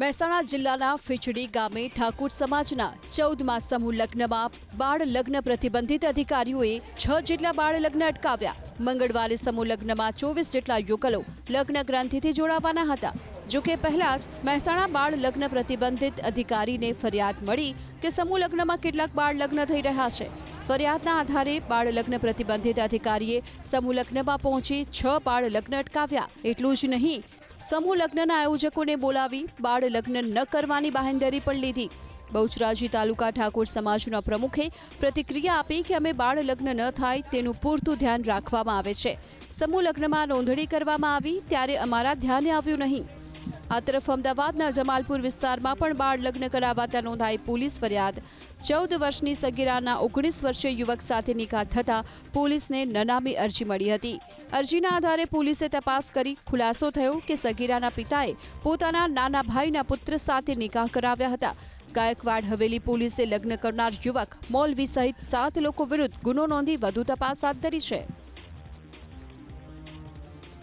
મહેસાણા જિલ્લાના ફીચડી ગામે ઠાકુર સમાજના ચૌદમા સમૂહ લગ્નમાં બાળ લગ્ન પ્રતિબંધિત અધિકારીઓએ છ જેટલા બાળ લગ્ન અટકાવ્યા. મંગળવારે સમૂહ લગ્નમાં ચોવીસ જેટલા યુગલો લગ્ન ગ્રંથિથી જોડાવાના હતા. જોકે પહેલા જ મહેસાણા બાળ લગ્ન પ્રતિબંધિત અધિકારીને ફરિયાદ મળી કે સમૂહ લગ્નમાં કેટલાક બાળ લગ્ન થઈ રહ્યા છે. ફરિયાદના આધારે બાળ લગ્ન પ્રતિબંધિત અધિકારીએ સમૂહ લગ્નમાં પહોંચી છ બાળ લગ્ન અટકાવ્યા. એટલું જ નહીં સમૂહ લગ્નના આયોજકોને બોલાવી બાળ લગ્ન ન કરવાની બાહેંધરી પણ લીધી. બહુચરાજી તાલુકા ઠાકોર સમાજના પ્રમુખે પ્રતિક્રિયા આપી કે અમે બાળ લગ્ન ન થાય તેનું પૂરતું ધ્યાન રાખવામાં આવે છે. સમૂહ લગ્નમાં નોંધણી કરવામાં આવી ત્યારે અમારા ધ્યાને આવ્યું નહીં. આ તરફ અમદાવાદના જમાલપુર વિસ્તારમાં પણ બાળ લગ્ન કરાવાતા નોંધાઈ પોલીસ ફરિયાદ. ચૌદ વર્ષની સગીરાના ઓગણીસ વર્ષીય યુવક સાથે નિકાહ થતાં પોલીસને નનામી અરજી મળી હતી. અરજીના આધારે પોલીસે તપાસ કરી ખુલાસો થયો કે સગીરાના પિતાએ પોતાના નાના ભાઈના પુત્ર સાથે નિકાહ કરાવ્યા હતા. ગાયકવાડ હવેલી પોલીસે લગ્ન કરનાર યુવક મોલવી સહિત સાત લોકો વિરુદ્ધ ગુનો નોંધી વધુ તપાસ હાથ ધરી છે.